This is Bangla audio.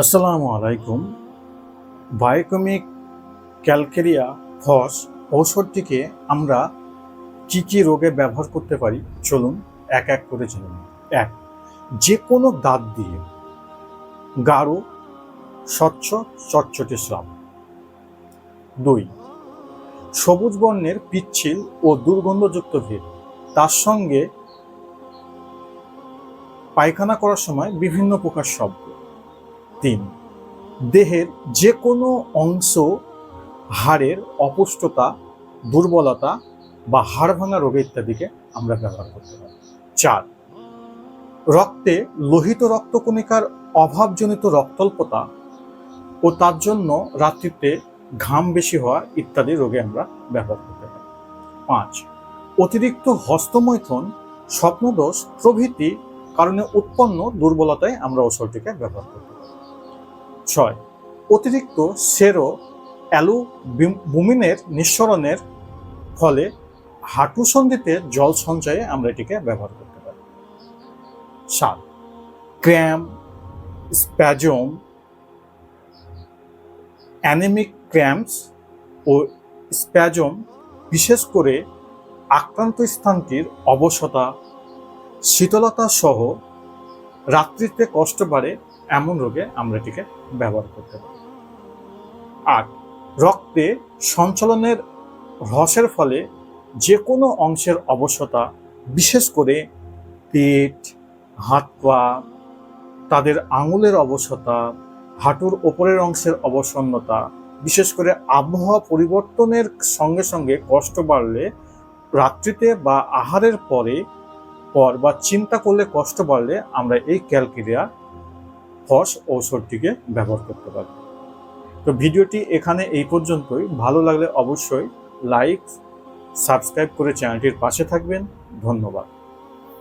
আসসালামু আলাইকুম। বায়োকমিক ক্যালকেরিয়া ফস ঔষধটিকে আমরা কি কি রোগে ব্যবহার করতে পারি? চলুন এক এক করে জেনে এক, যে কোনো দাঁত দিয়ে গাঢ়, স্বচ্ছ, চটচটে স্রাব। দুই, সবুজ বর্ণের পিচ্ছিল ও দুর্গন্ধযুক্ত ভিড় তার সঙ্গে পায়খানা করার সময় বিভিন্ন প্রকার শব্দ। তিন। দেহের যে কোনো অংশ হাড়ের অপুষ্টতা, দুর্বলতা বা হাড় ভাঙা রোগে ইত্যাদিকে আমরা ব্যবহার করতে পারি। চার, রক্তে লোহিত রক্তকণিকার অভাবজনিত রক্তল্পতা ও তার জন্য রাত্রিতে ঘাম বেশি হওয়া ইত্যাদি রোগে আমরা ব্যবহার করতে পারি। পাঁচ, অতিরিক্ত হস্তমৈথুন, স্বপ্নদোষ প্রভৃতি কারণে উৎপন্ন দুর্বলতায় আমরা ওষুধটিকে ব্যবহার করতে ছয়। অতিরিক্ত সেরো অ্যালুবুমিনের নিঃসরণের ফলে হাঁটু সন্ধিতে জল সঞ্চয়ে আমরা এটিকে ব্যবহার করতে পারি। সাত। ক্র্যাম, স্প্যাজম, অ্যানেমিক ক্র্যাম্পস ও স্প্যাজম বিশেষ করে আক্রান্ত স্থানটির অবসতা শীতলতা সহ রাত্রিতে কষ্ট বাড়ে এমন রোগে আমরা এটিকে ব্যবহার করতে পারি। আর রক্তে সঞ্চালনের হ্রসের ফলে যে কোনো অংশের অবসতা বিশেষ করে পেট, হাত পা, তাদের আঙুলের অবসতা হাঁটুর ওপরের অংশের অবসন্নতা, বিশেষ করে আবহাওয়া পরিবর্তনের সঙ্গে সঙ্গে কষ্ট বাড়লে, রাত্রিতে বা আহারের পরে, পর বা চিন্তা করলে কষ্ট বাড়লে আমরা এই ক্যালকেরিয়া ফস ঔষধটিকে ব্যবহার করতে পারবে তো ভিডিওটি এখানে এই পর্যন্তই। ভালো লাগলে অবশ্যই লাইক, সাবস্ক্রাইব করে চ্যানেলটির পাশে থাকবেন। ধন্যবাদ।